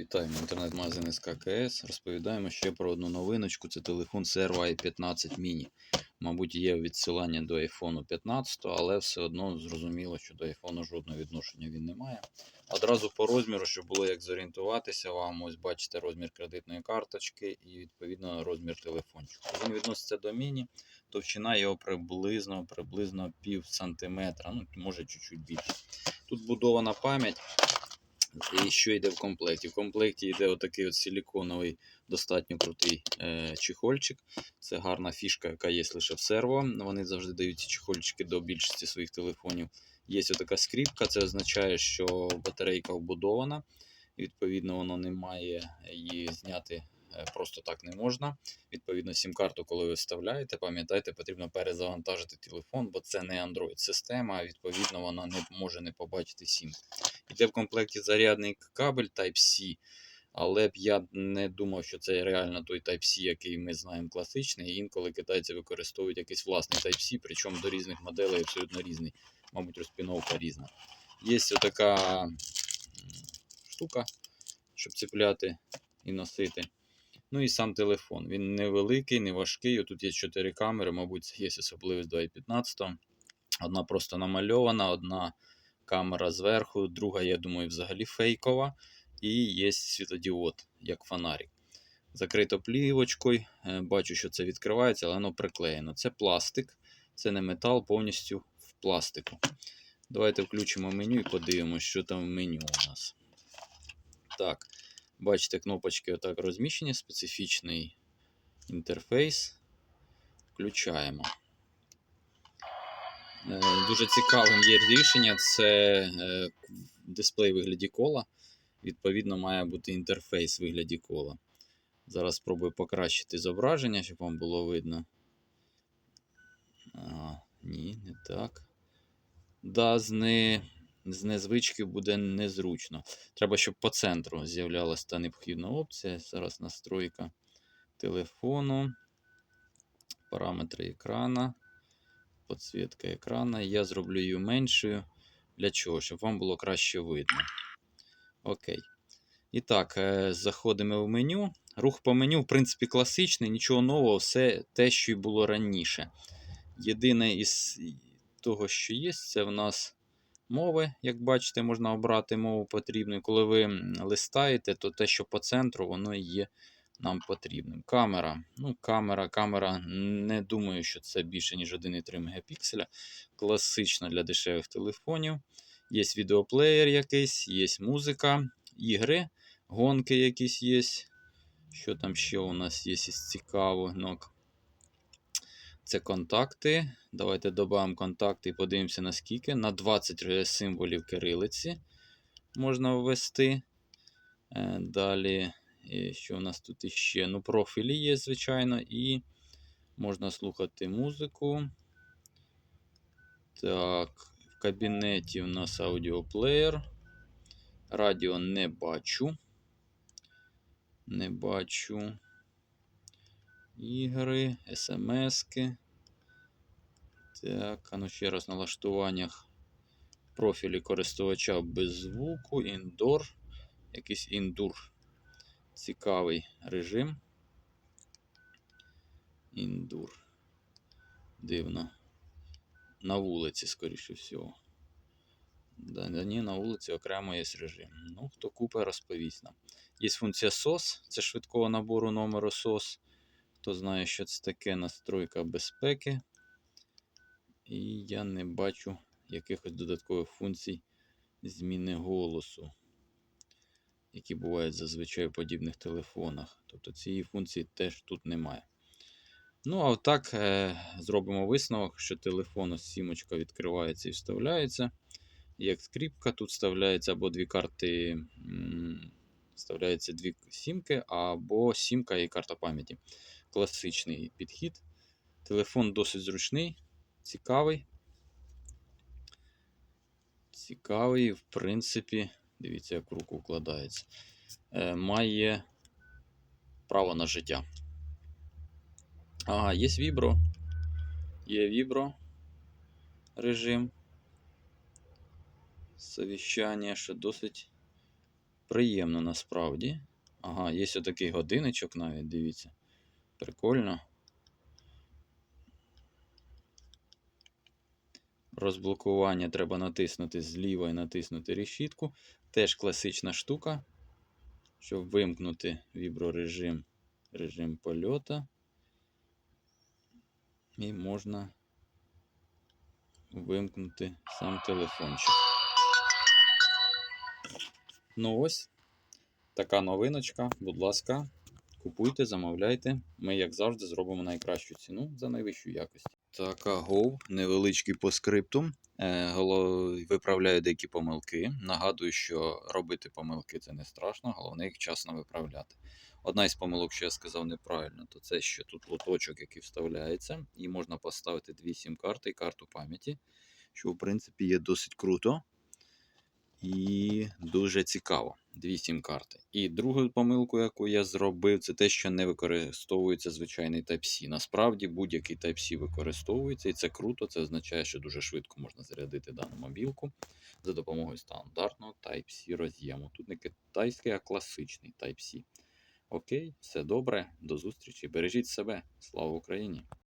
Вітаємо інтернет-магазин СККС. Розповідаємо ще про одну новиночку. Це телефон Servo i15 mini. Мабуть, є відсилання до iPhone 15, але все одно зрозуміло, що до iPhone жодного відношення він не має. Одразу по розміру, щоб було як зорієнтуватися, вам ось бачите розмір кредитної карточки і відповідно розмір телефончику. Він відноситься до міні, товщина його приблизно приблизно пів сантиметра, ну може чуть-чуть більше. Тут будована пам'ять. І що йде в комплекті? В комплекті йде отакий от силіконовий, достатньо крутий е, чехольчик. Це гарна фішка, яка є лише в серво. Вони завжди дають ці чехольчики до більшості своїх телефонів. Є отака скріпка, це означає, що батарейка вбудована. Відповідно, воно не має її зняти е, просто так не можна. Відповідно, сім-карту, коли ви вставляєте, пам'ятайте, потрібно перезавантажити телефон, бо це не Android-система, а відповідно вона не може не побачити сім. Йде в комплекті зарядний кабель Type-C, але б я не думав, що це реально той Type-C, який ми знаємо класичний. Інколи китайці використовують якийсь власний Type-C, причому до різних моделей абсолютно різний. Мабуть, розпіновка різна. Є отака м, штука, щоб цепляти і носити. Ну і сам телефон. Він невеликий, не важкий. Тут є 4 камери, мабуть, є особливість до i15. Одна просто намальована, одна камера зверху, друга, я думаю, взагалі фейкова. І є світодіод, як фонарик. Закрито плівочкою. Е, Бачу, що це відкривається, але воно приклеєно. Це пластик, це не метал, повністю в пластику. Давайте включимо меню і подивимося, що там в меню у нас. Так, бачите, кнопочки отак розміщені, специфічний інтерфейс. Включаємо. Е, Дуже цікавим є рішення. Це е, дисплей вигляді кола. Відповідно, має бути інтерфейс в вигляді кола. Зараз спробую покращити зображення, щоб вам було видно. А, ні, не так. Да, з, не, з незвички буде незручно. Треба, щоб по центру з'являлася та необхідна опція. Зараз настройка телефону, параметри екрана, підсвітка екрана. Я зроблю її меншою. Для чого? Щоб вам було краще видно. Окей. І так, е, заходимо в меню. Рух по меню, в принципі, класичний, нічого нового, все те, що й було раніше. Єдине із того, що є, це в нас мови. Як бачите, можна обрати мову потрібну. Коли ви листаєте, то те, що по центру, воно і є нам потрібним. Камера. Ну, камера, камера, не думаю, що це більше, ніж 1,3 мегапікселя. Класично для дешевих телефонів. Є відеоплеєр якийсь, є музика, ігри, гонки якісь є. Що там ще у нас є із цікавого? Це контакти. Давайте додамо контакти і подивимося наскільки. На 20 символів кирилиці можна ввести. Е, Далі, що у нас тут іще? Ну, профілі є, звичайно, і можна слухати музику. Так, в кабінеті у нас аудіоплеєр. Радіо не бачу. Не бачу. Ігри, смски. Так, а ну ще раз в налаштуваннях профілі користувача без звуку, індор. Якийсь індур. Цікавий режим. Індур. Дивно. На вулиці, скоріше всього. Да, ні, на вулиці окремо є режим. Ну, хто купить, розповість нам. Є функція SOS, це швидкого набору номеру SOS. Хто знає, що це таке настройка безпеки. І я не бачу якихось додаткових функцій зміни голосу, які бувають зазвичай в подібних телефонах. Тобто цієї функції теж тут немає. Ну, а отак е, зробимо висновок, що телефон ось сімочка відкривається і вставляється. Як скріпка, тут вставляється або дві карти, вставляються дві сімки, або сімка і карта пам'яті. Класичний підхід. Телефон досить зручний, цікавий. Цікавий, в принципі, дивіться, як в руку вкладається. Е, має право на життя. Ага, є вібро. Є вібро режим. Совіщання, що досить Приємно насправді. Ага, є отакий годинничок навіть, дивіться. Прикольно. Розблокування треба натиснути зліва і натиснути решітку. Теж класична штука, щоб вимкнути віброрежим, режим польота. І можна вимкнути сам телефончик. Ну ось така новиночка. Будь ласка, купуйте, замовляйте. Ми, як завжди, зробимо найкращу ціну за найвищу якість. Така Go, невеличкий по скрипту. Е, Виправляю деякі помилки. Нагадую, що робити помилки це не страшно, головне їх вчасно виправляти. Одна із помилок, що я сказав неправильно, то це що тут лоточок, який вставляється, і можна поставити дві сім-карти і карту пам'яті, що в принципі є досить круто і дуже цікаво. Дві сім-карти. І другу помилку, яку я зробив, це те, що не використовується звичайний Type-C. Насправді будь-який Type-C використовується, і це круто. Це означає, що дуже швидко можна зарядити дану мобілку за допомогою стандартного Type-C роз'єму. Тут не китайський, а класичний Type-C. Окей, все добре, до зустрічі. Бережіть себе. Слава Україні!